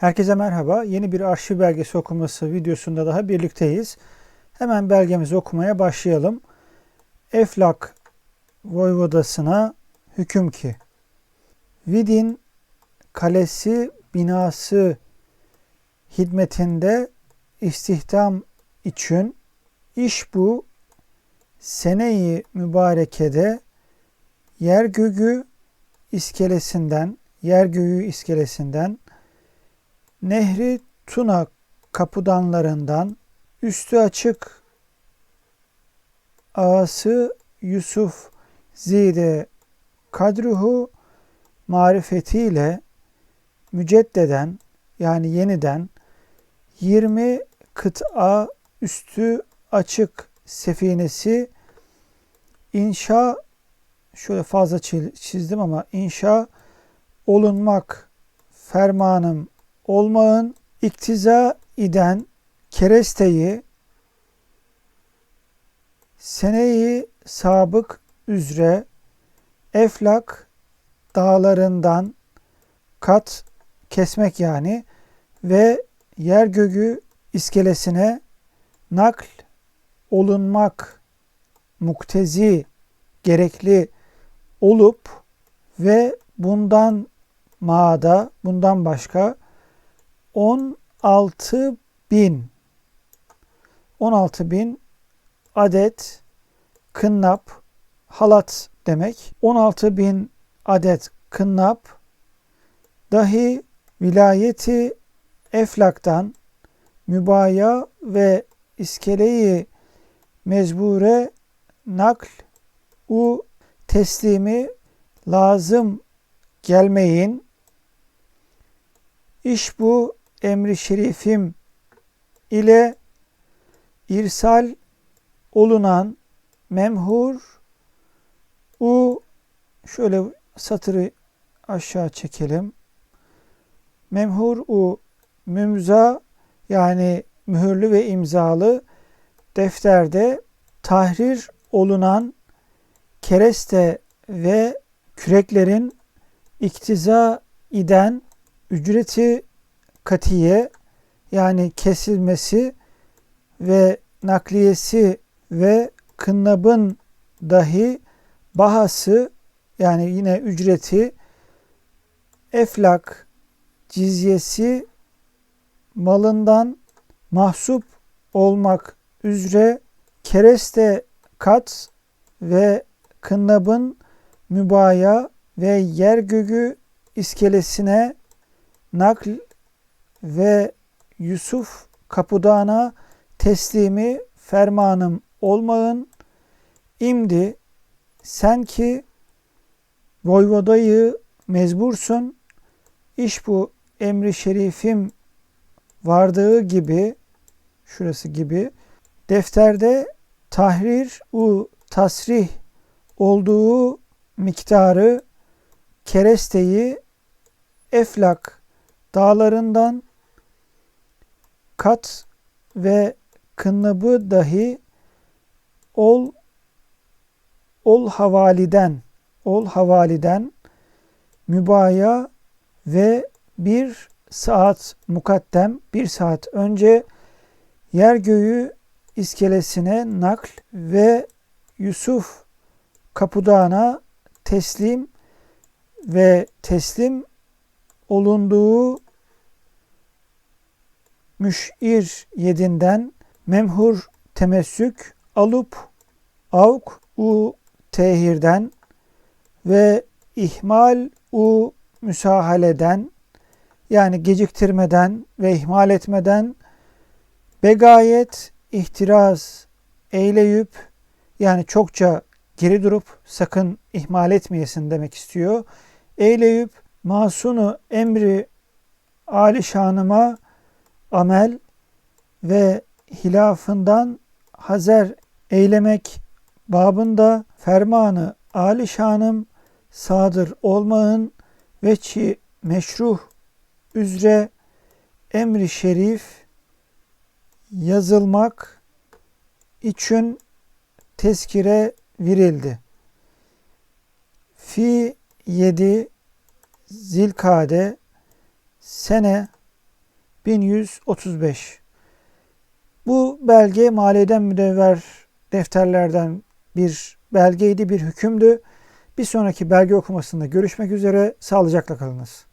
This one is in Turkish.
Herkese merhaba. Yeni bir arşiv belgesi okuması videosunda daha birlikteyiz. Hemen belgemizi okumaya başlayalım. Eflak Voyvodası'na hüküm ki Vidin kalesi binası hizmetinde istihdam için iş bu seneyi mübarekede yer gögü iskelesinden yer göğü iskelesinden Nehri Tuna kapıdanlarından üstü açık ağası Yusuf Zide kadruhu marifetiyle müceddeden yani yeniden 20 kıta üstü açık sefinesi inşa şöyle fazla çizdim ama inşa olunmak fermanım olmağın iktiza iden keresteyi seneyi sabık üzre eflak dağlarından kat kesmek yani ve yer gögü iskelesine nakl olunmak muktezi gerekli olup ve bundan maada bundan başka 16 bin 16 bin adet kınnap halat demek. 16 bin adet kınnap dahi vilayeti eflaktan mübaya ve iskeleyi mecbure nakl u teslimi lazım gelmeyin. İş bu emri şerifim ile irsal olunan memhur u şöyle satırı aşağı çekelim. Memhur u mümza yani mühürlü ve imzalı defterde tahrir olunan kereste ve küreklerin iktiza iden ücreti katiye yani kesilmesi ve nakliyesi ve kınnabın dahi bahası yani yine ücreti eflak cizyesi malından mahsup olmak üzere kereste kat ve kınnabın mübaya ve yer gögü iskelesine nakl ve Yusuf kapudana teslimi fermanım olmağın imdi sen ki voyvodayı mezbursun iş bu emri şerifim vardığı gibi şurası gibi defterde tahrir u tasrih olduğu miktarı keresteyi eflak dağlarından kat ve kınabı dahi ol ol havaliden ol havaliden mübaya ve bir saat mukaddem bir saat önce yer göğü iskelesine nakl ve Yusuf kapudağına teslim ve teslim olunduğu müşir yedinden memhur temessük alıp avk u tehirden ve ihmal u müsahaleden yani geciktirmeden ve ihmal etmeden begayet ihtiraz eyleyip yani çokça geri durup sakın ihmal etmeyesin demek istiyor. Eyleyip masunu emri alişanıma amel ve hilafından hazer eylemek babında fermanı alişanım sadır olmağın veçi meşruh üzre emri şerif yazılmak için tezkire verildi. Fi 7 Zilkade sene 1135 Bu belge maliyeden müdevver defterlerden bir belgeydi, bir hükümdü. Bir sonraki belge okumasında görüşmek üzere. Sağlıcakla kalınız.